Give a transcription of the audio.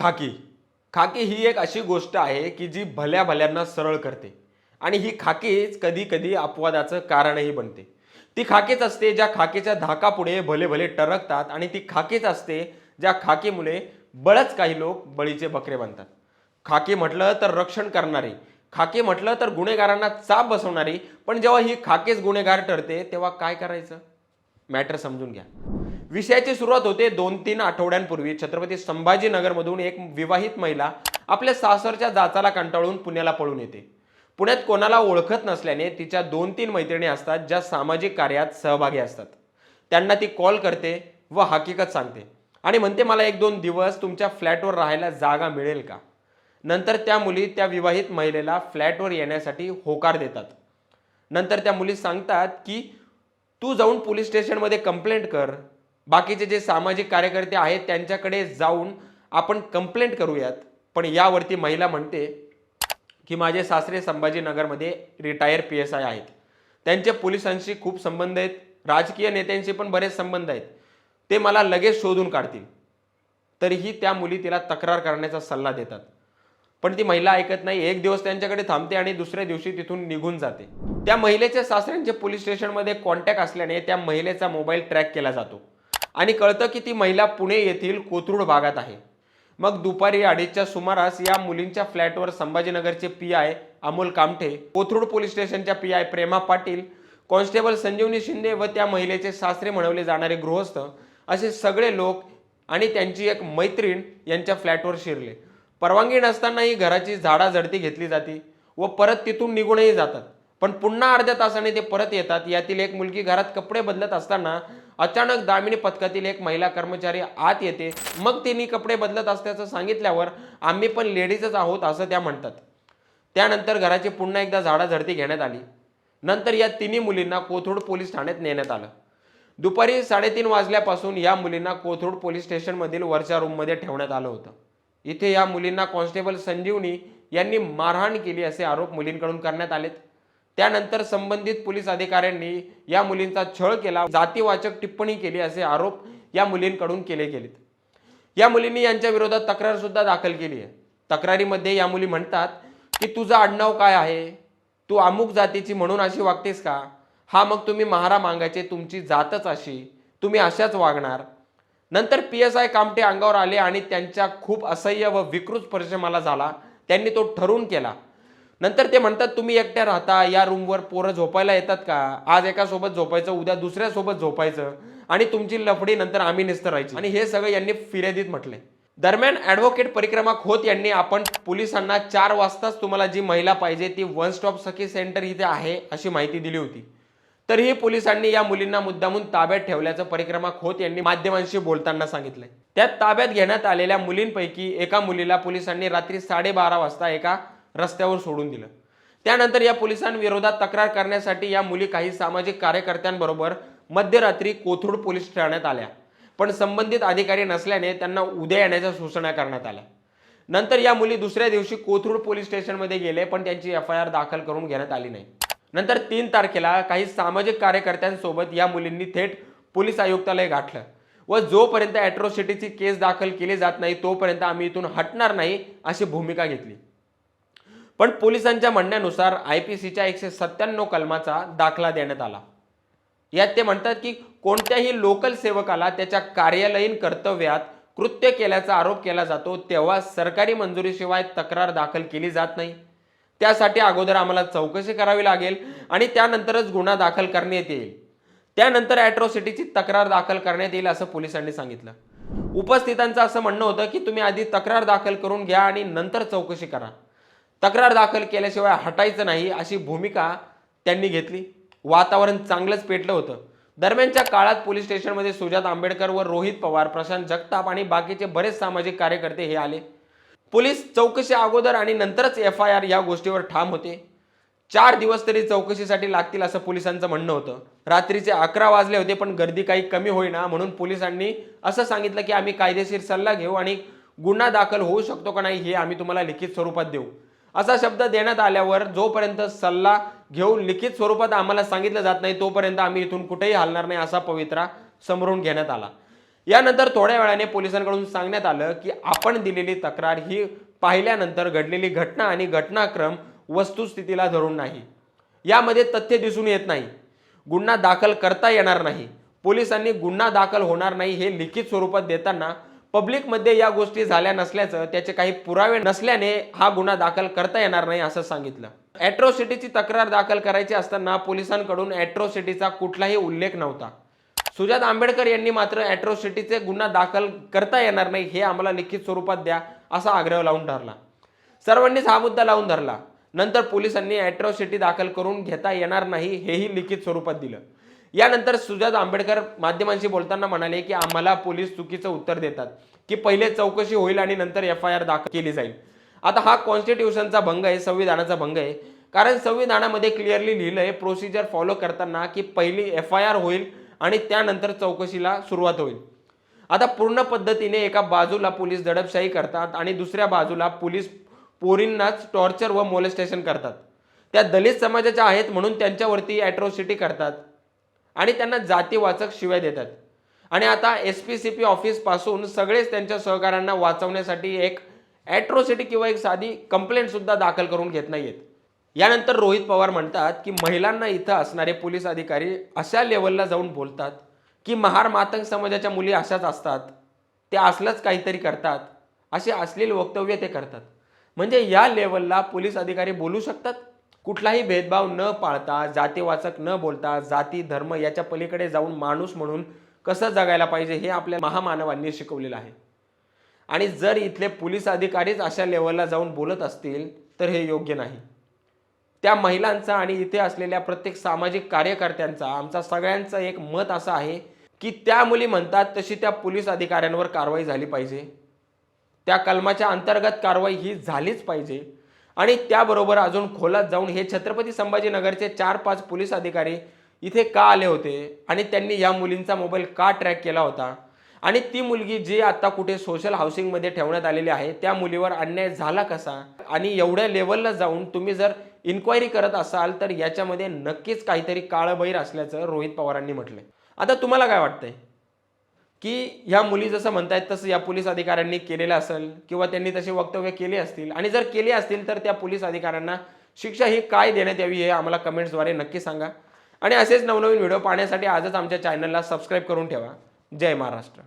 खाकी. खाकी ही एक अशी गोष्ट आहे की जी भल्या भल्यांना सरळ करते. आणि ही खाकीच कधी कधी अपवादाचं कारणही बनते. ती खाकीच असते ज्या खाकीच्या धाकापुढे भले भले टरकतात आणि ती खाकीच असते ज्या खाकीमुळे बळच काही लोक बळीचे बकरे बनतात. खाकी म्हटलं तर रक्षण करणारी खाकी म्हटलं तर गुन्हेगारांना चाप बसवणारी पण जेव्हा ही खाकीच गुन्हेगार ठरते तेव्हा काय करायचं? मॅटर समजून घ्या. विषयाची सुरुवात होते दोन तीन आठवड्यांपूर्वी. छत्रपती संभाजीनगरमधून एक विवाहित महिला आपल्या सासरच्या जाचाला कंटाळून पुण्याला पळून येते. पुण्यात कोणाला ओळखत नसल्याने तिच्या दोन तीन मैत्रिणी असतात ज्या सामाजिक कार्यात सहभागी असतात. त्यांना ती कॉल करते व हकीकत सांगते आणि म्हणते मला एक दोन दिवस तुमच्या फ्लॅटवर राहायला जागा मिळेल का? नंतर त्या मुली त्या विवाहित महिलेला फ्लॅटवर येण्यासाठी होकार देतात. नंतर त्या मुली सांगतात की तू जाऊन पोलीस स्टेशनमध्ये कंप्लेंट कर. बाकीचे जे सामाजिक कार्यकर्ते आहेत त्यांच्याकडे जाऊन आपण कंप्लेंट करूयात. पण यावरती महिला म्हणते की माझे सासरे संभाजीनगरमध्ये रिटायर पी एस आय आहेत. त्यांचे पोलिसांशी खूप संबंध आहेत. राजकीय नेत्यांशी पण बरेच संबंध आहेत. ते मला लगेच शोधून काढतील. तरीही त्या मुली तिला तक्रार करण्याचा सल्ला देतात. पण ती महिला ऐकत नाही. एक दिवस त्यांच्याकडे थांबते आणि दुसऱ्या दिवशी तिथून निघून जाते. त्या महिलेच्या सासऱ्यांचे पोलीस स्टेशनमध्ये कॉन्टॅक्ट असल्याने त्या महिलेचा मोबाईल ट्रॅक केला जातो. आणि कळतं की ती महिला पुणे येथील कोथरूड भागात आहे. मग दुपारी अडीचच्या सुमारास या मुलींच्या फ्लॅटवर संभाजीनगरचे P I Amol Kamthe Kothrud police स्टेशनच्या P I Prema Patil constable Sanjivani Shinde व त्या महिलेचे सासरे म्हणवले जाणारे गृहस्थ असे सगळे लोक आणि त्यांची एक मैत्रीण यांच्या फ्लॅटवर शिरले. परवानगी नसतानाही घराची झाडाझडती घेतली जाते व परत तिथून निघूनही जातात. पण पुन्हा अर्ध्या तासाने ते परत येतात. यातील एक मुलगी घरात कपडे बदलत असताना अचानक दामिनी पथकातील एक महिला कर्मचारी आत येते. मग तिने कपडे बदलत असल्याचं सांगितल्यावर आम्ही पण लेडीजच आहोत असं त्या म्हणतात. त्यानंतर घराची पुन्हा एकदा झाडाझडती घेण्यात आली. नंतर या तिन्ही मुलींना कोथरूड पोलीस ठाण्यात नेण्यात आलं. दुपारी साडेतीन वाजल्यापासून या मुलींना कोथरूड पोलीस स्टेशनमधील वरच्या रूममध्ये ठेवण्यात आलं होतं. इथे या मुलींना कॉन्स्टेबल संजीवनी यांनी मारहाण केली असे आरोप मुलींकडून करण्यात आलेत. त्यानंतर संबंधित पोलीस अधिकाऱ्यांनी या मुलींचा छळ केला जातीवाचक टिप्पणी केली असे आरोप या मुलींकडून केले गेलेत. या मुलींनी यांच्या विरोधात तक्रार सुद्धा दाखल केली आहे. तक्रारीमध्ये या मुली म्हणतात की तुझं आडनाव काय आहे? तू अमुक जातीची म्हणून अशी वागतेस का? हा मग तुम्ही महारा मागायचे तुमची जातच अशी. तुम्ही अशाच वागणार. नंतर पी एस आय कामटे अंगावर आले आणि त्यांच्या खूप असह्य व विकृत स्पर्श मला झाला. त्यांनी तो ठरवून केला. नंतर ते म्हणतात तुम्ही एकट्या राहता या रूमवर पोरं झोपायला येतात का? आज एका सोबत झोपायचं उद्या दुसऱ्या सोबत झोपायचं आणि तुमची लफडी नंतर आम्ही निस्तरायची आणि हे सगळं यांनी फिर्यादीत म्हटलंय. दरम्यान ॲडव्होकेट परिक्रमा खोत यांनी आपण पोलिसांना चार वाजताच तुम्हाला जी महिला पाहिजे ती वन स्टॉप सखी सेंटर इथे आहे अशी माहिती दिली होती. तरीही पोलिसांनी या मुलींना मुद्दामून ताब्यात ठेवल्याचं परिक्रमा खोत यांनी माध्यमांशी बोलताना सांगितलंय. त्यात ताब्यात घेण्यात आलेल्या मुलींपैकी एका मुलीला पोलिसांनी रात्री साडेबारा वाजता एका रस्त्यावर सोडून दिलं. त्यानंतर या पोलिसांविरोधात तक्रार करण्यासाठी या मुली काही सामाजिक कार्यकर्त्यांबरोबर मध्यरात्री कोथरूड पोलीस ठाण्यात आल्या. पण संबंधित अधिकारी नसल्याने त्यांना उद्या येण्याच्या सूचना करण्यात आल्या. नंतर या मुली दुसऱ्या दिवशी कोथरूड पोलीस स्टेशनमध्ये गेले पण त्यांची एफ आय आर दाखल करून घेण्यात आली नाही. नंतर तीन तारखेला काही सामाजिक कार्यकर्त्यांसोबत या मुलींनी थेट पोलीस आयुक्तालय गाठलं व जोपर्यंत अॅट्रॉसिटीची केस दाखल केली जात नाही तोपर्यंत आम्ही इथून हटणार नाही अशी भूमिका घेतली. पण पोलिसांच्या म्हणण्यानुसार आय पी सीच्या एकशे सत्त्याण्णव कलमाचा दाखला देण्यात आला. यात ते म्हणतात की कोणत्याही लोकल सेवकाला त्याच्या कार्यालयीन कर्तव्यात कृत्य केल्याचा आरोप केला जातो तेव्हा सरकारी मंजुरीशिवाय तक्रार दाखल केली जात नाही. त्यासाठी अगोदर आम्हाला चौकशी करावी लागेल आणि त्यानंतरच गुन्हा दाखल करण्यात येईल. त्यानंतर ॲट्रॉसिटीची तक्रार दाखल करण्यात येईल असं पोलिसांनी सांगितलं. उपस्थितांचं असं म्हणणं होतं की तुम्ही आधी तक्रार दाखल करून घ्या आणि नंतर चौकशी करा. तक्रार दाखल केल्याशिवाय हटायचं नाही अशी भूमिका त्यांनी घेतली. वातावरण चांगलंच पेटलं होतं. दरम्यानच्या काळात पोलीस स्टेशनमध्ये सुजात आंबेडकर व रोहित पवार प्रशांत जगताप आणि बाकीचे बरेच सामाजिक कार्यकर्ते हे आले. पोलीस चौकशी अगोदर आणि नंतरच एफ आय आर या गोष्टीवर ठाम होते. चार दिवस तरी चौकशीसाठी लागतील असं पोलिसांचं म्हणणं होतं. रात्रीचे अकरा वाजले होते पण गर्दी काही कमी होईना म्हणून पोलिसांनी असं सांगितलं की आम्ही कायदेशीर सल्ला घेऊ आणि गुन्हा दाखल होऊ शकतो का नाही हे आम्ही तुम्हाला लिखित स्वरूपात देऊ. असा शब्द देण्यात आल्यावर जोपर्यंत सल्ला घेऊन लिखित स्वरूपात आम्हाला सांगितलं जात नाही तोपर्यंत आम्ही इथून कुठेही हलणार नाही असा पवित्रा समरून घेण्यात आला. यानंतर थोड्या वेळाने पोलिसांकडून सांगण्यात आलं की आपण दिलेली तक्रार ही पाहिल्यानंतर घडलेली घटना आणि घटनाक्रम वस्तुस्थितीला धरून नाही. यामध्ये तथ्य दिसून येत नाही. गुन्हा दाखल करता येणार नाही. पोलिसांनी गुन्हा दाखल होणार नाही हे लिखित स्वरूपात देताना पब्लिकमध्ये या गोष्टी झाल्या नसल्याचं त्याचे काही पुरावे नसल्याने हा गुन्हा दाखल करता येणार नाही असं सांगितलं. ॲट्रॉसिटीची तक्रार दाखल करायची असताना पोलिसांकडून ॲट्रॉसिटीचा कुठलाही उल्लेख नव्हता. सुजात आंबेडकर यांनी मात्र ॲट्रॉसिटीचे गुन्हा दाखल करता येणार नाही हे आम्हाला लिखित स्वरूपात द्या असा आग्रह लावून धरला. सर्वांनीच हा मुद्दा लावून धरला. नंतर पोलिसांनी ॲट्रॉसिटी दाखल करून घेता येणार नाही हेही लिखित स्वरूपात दिलं. यानंतर सुजात आंबेडकर माध्यमांशी बोलताना म्हणाले की आम्हाला पोलीस चुकीचं उत्तर देतात की पहिले चौकशी होईल आणि नंतर एफ आय आर दाखल केली जाईल. आता हा कॉन्स्टिट्यूशनचा भंग आहे संविधानाचा भंग आहे. कारण संविधानामध्ये क्लिअरली लिहिलं आहे प्रोसिजर फॉलो करताना की पहिली एफ आय आर होईल आणि त्यानंतर चौकशीला सुरुवात होईल. आता पूर्ण पद्धतीने एका बाजूला पोलीस दडपशाही करतात आणि दुसऱ्या बाजूला पोलीस पोरींनाच टॉर्चर व मोलेस्टेशन करतात. त्या दलित समाजाच्या आहेत म्हणून त्यांच्यावरती ॲट्रॉसिटी करतात. आणि त्यांना जातीवाचक शिव्या देतात. आणि आता एस पी सी पी ऑफिसपासून सगळेच त्यांच्या सहकाऱ्यांना वाचवण्यासाठी एक ॲट्रॉसिटी किंवा एक साधी कंप्लेंटसुद्धा दाखल करून घेत नाही आहेत यानंतर रोहित पवार म्हणतात की महिलांना इथं असणारे पोलीस अधिकारी अशा लेवलला जाऊन बोलतात की महार मातंग समाजाच्या मुली अशाच असतात ते असलंच काहीतरी करतात असे असलेले वक्तव्य ते करतात. म्हणजे या लेवलला पोलीस अधिकारी बोलू शकतात? कुठलाही भेदभाव न पाळता जातीवाचक न बोलता जाती धर्म याच्या पलीकडे जाऊन माणूस म्हणून कसं जगायला पाहिजे हे आपल्या महामानवांनी शिकवलेलं आहे. आणि जर इथले पोलीस अधिकारीच अशा लेवलला जाऊन बोलत असतील तर हे योग्य नाही. त्या महिलांचा आणि इथे असलेल्या प्रत्येक सामाजिक कार्यकर्त्यांचा आमचा सगळ्यांचं एक मत असं आहे की त्या मुली म्हणतात तशी त्या पोलीस अधिकाऱ्यांवर कारवाई झाली पाहिजे. त्या कलमाच्या अंतर्गत कारवाई ही झालीच पाहिजे. आणि त्याबरोबर अजून खोलात जाऊन हे छत्रपती संभाजीनगरचे चार पाच पोलीस अधिकारी इथे का आले होते आणि त्यांनी या मुलींचा मोबाईल का ट्रॅक केला होता? आणि ती मुलगी जी आता कुठे सोशल हाऊसिंगमध्ये ठेवण्यात आलेली आहे त्या मुलीवर अन्याय झाला कसा? आणि एवढ्या लेवलला जाऊन तुम्ही जर इन्क्वायरी करत असाल तर याच्यामध्ये नक्कीच काहीतरी काळबैर असल्याचं रोहित पवारांनी म्हटलंय. आता तुम्हाला काय वाटतंय? की ह्या मुली जसं म्हणतायत तसं या पोलीस अधिकाऱ्यांनी केलेलं असेल किंवा त्यांनी तसे वक्तव्य केले असतील. आणि जर केले असतील तर त्या पोलीस अधिकाऱ्यांना शिक्षा ही काय देण्यात यावी हे आम्हाला कमेंट्सद्वारे नक्की सांगा. आणि असेच नवनवीन व्हिडिओ पाहण्यासाठी आजच आमच्या चॅनलला सबस्क्राईब करून ठेवा. जय महाराष्ट्र.